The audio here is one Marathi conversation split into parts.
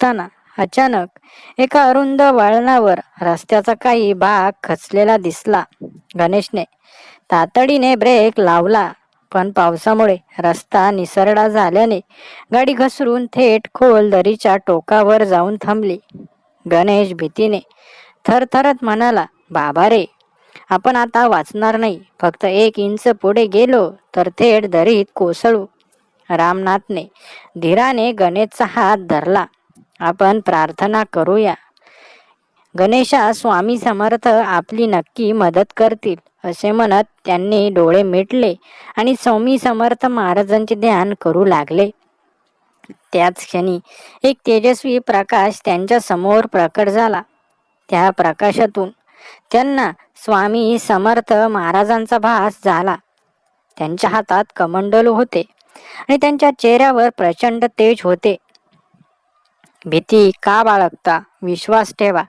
असताना अचानक एका अरुंद वळणावर रस्त्याचा काही भाग खचलेला दिसला. गणेशने तातडीने ब्रेक लावला पण पावसामुळे रस्ता निसरडा झाल्याने गाडी घसरून थेट खोल दरीच्या टोकावर जाऊन थांबली. गणेश भीतीने थरथरत म्हणाला बाबा रे आपण आता वाचणार नाही. फक्त एक इंच पुढे गेलो तर थेट दरीत कोसळू. रामनाथने धीराने गणेशचा हात धरला. आपण प्रार्थना करूया. गणेशा स्वामी समर्थ आपली नक्की मदत करतील असे म्हणत त्यांनी डोळे मिटले आणि स्वामी समर्थ महाराजांचे ध्यान करू लागले. त्याच क्षणी एक तेजस्वी प्रकाश त्यांच्यासमोर प्रकट झाला. त्या प्रकाशातून त्यांना स्वामी समर्थ महाराजांचा भास झाला. त्यांच्या हातात कमंडलू होते आणि त्यांच्या चेहऱ्यावर प्रचंड तेज होते. भीती का बाळगता? विश्वास ठेवा.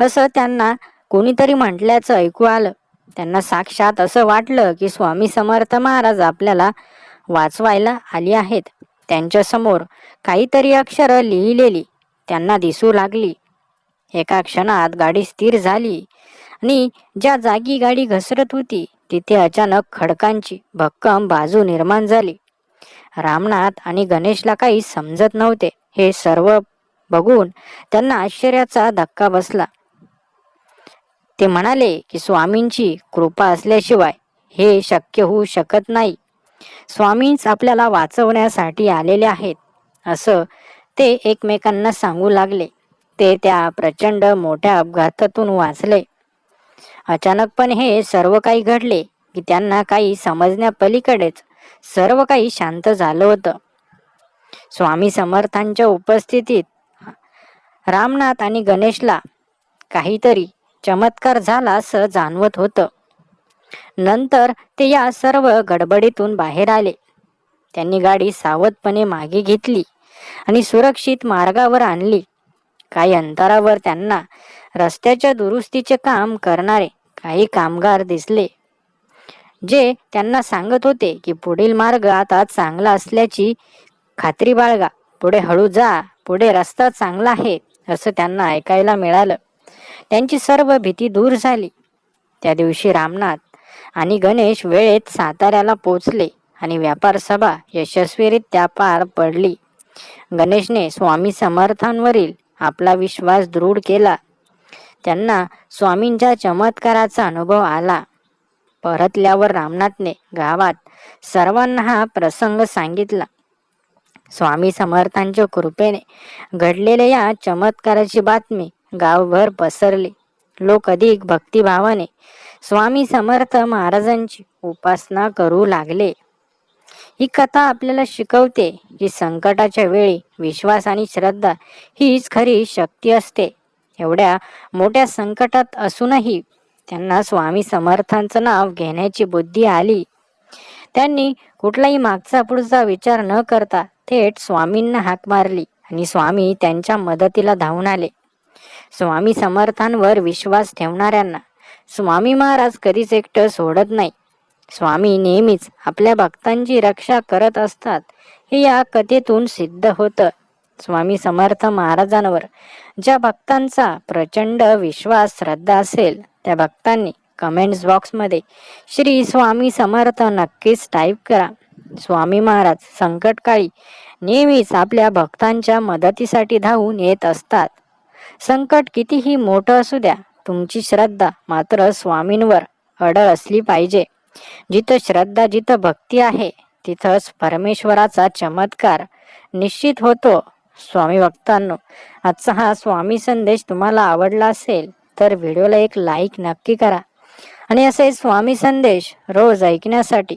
असं त्यांना कोणीतरी म्हटल्याचं ऐकू आलं. त्यांना साक्षात असं वाटलं की स्वामी समर्थ महाराज आपल्याला वाचवायला आली आहेत. त्यांच्यासमोर काहीतरी अक्षर लिहिलेली त्यांना दिसू लागली. एका क्षणात गाडी स्थिर झाली आणि ज्या जागी गाडी घसरत होती तिथे अचानक खडकांची भक्कम बाजू निर्माण झाली. रामनाथ आणि गणेशला काही समजत नव्हते. हे सर्व बघून त्यांना आश्चर्याचा धक्का बसला. ते म्हणाले की स्वामींची कृपा असल्याशिवाय हे शक्य होऊ शकत नाही. स्वामींच आपल्याला वाचवण्यासाठी आलेले आहेत. असं ते एकमेकांना सांगू लागले. ते त्या प्रचंड मोठ्या अपघातातून वाचले. अचानकपणे हे सर्व काही घडले की त्यांना काही समजण्यापलीकडेच सर्व काही शांत झालं होतं. स्वामी समर्थांच्या उपस्थितीत रामनाथ आणि गणेशला काहीतरी चमत्कार झाला असं जाणवत होतं. नंतर ते या सर्व गडबडीतून बाहेर आले. त्यांनी गाडी सावधपणे मागे घेतली आणि सुरक्षित मार्गावर आणली. काही अंतरावर त्यांना रस्त्याच्या दुरुस्तीचे काम करणारे काही कामगार दिसले जे त्यांना सांगत होते की पुढील मार्ग आता चांगला असल्याची खात्री बाळगा. पुढे हळू जा. पुढे रस्ता चांगला आहे असं त्यांना ऐकायला मिळालं. त्यांची सर्व भीती दूर झाली. त्या दिवशी रामनाथ आणि गणेश वेळेत साताऱ्याला पोचले आणि व्यापार सभा यशस्वीरित्या पार पडली. गणेशने स्वामी समर्थांवरील आपला विश्वास दृढ केला. त्यांना स्वामींच्या चमत्काराचा अनुभव आला. परतल्यावर रामनाथने गावात सर्वांना हा प्रसंग सांगितला. स्वामी समर्थांच्या कृपेने घडलेल्या या चमत्काराची बातमी गावभर पसरली. लोक अधिक भक्तिभावाने स्वामी समर्थ महाराजांची उपासना करू लागले. ही कथा आपल्याला शिकवते की संकटाच्या वेळी विश्वास आणि श्रद्धा हीच खरी शक्ती असते. एवढ्या मोठ्या संकटात असूनही त्यांना स्वामी समर्थांचं नाव घेण्याची बुद्धी आली. त्यांनी कुठलाही मागचा पुढचा विचार न करता थेट स्वामींना हाक मारली आणि स्वामी त्यांच्या मदतीला धावून आले. स्वामी समर्थांवर विश्वास ठेवणाऱ्यांना स्वामी महाराज कधीच एकटं सोडत नाही. स्वामी नेहमीच आपल्या भक्तांची रक्षा करत असतात हे या कथेतून सिद्ध होतं. स्वामी समर्थ महाराजांवर ज्या भक्तांचा प्रचंड विश्वास श्रद्धा असेल त्या भक्तांनी कमेंट्स बॉक्समध्ये श्री स्वामी समर्थ नक्कीच टाईप करा. स्वामी महाराज संकटकाळी नेहमीच आपल्या भक्तांच्या मदतीसाठी धावून येत असतात. संकट कितीही मोठं असू द्या तुमची श्रद्धा मात्र स्वामींवर अडळ असली पाहिजे. जिथं श्रद्धा जिथं भक्ती आहे तिथंच परमेश्वराचा चमत्कार निश्चित होतो. स्वामी भक्तांनो आजचा हा स्वामी संदेश तुम्हाला आवडला असेल तर व्हिडिओला एक लाईक नक्की करा. आणि असे स्वामी संदेश रोज ऐकण्यासाठी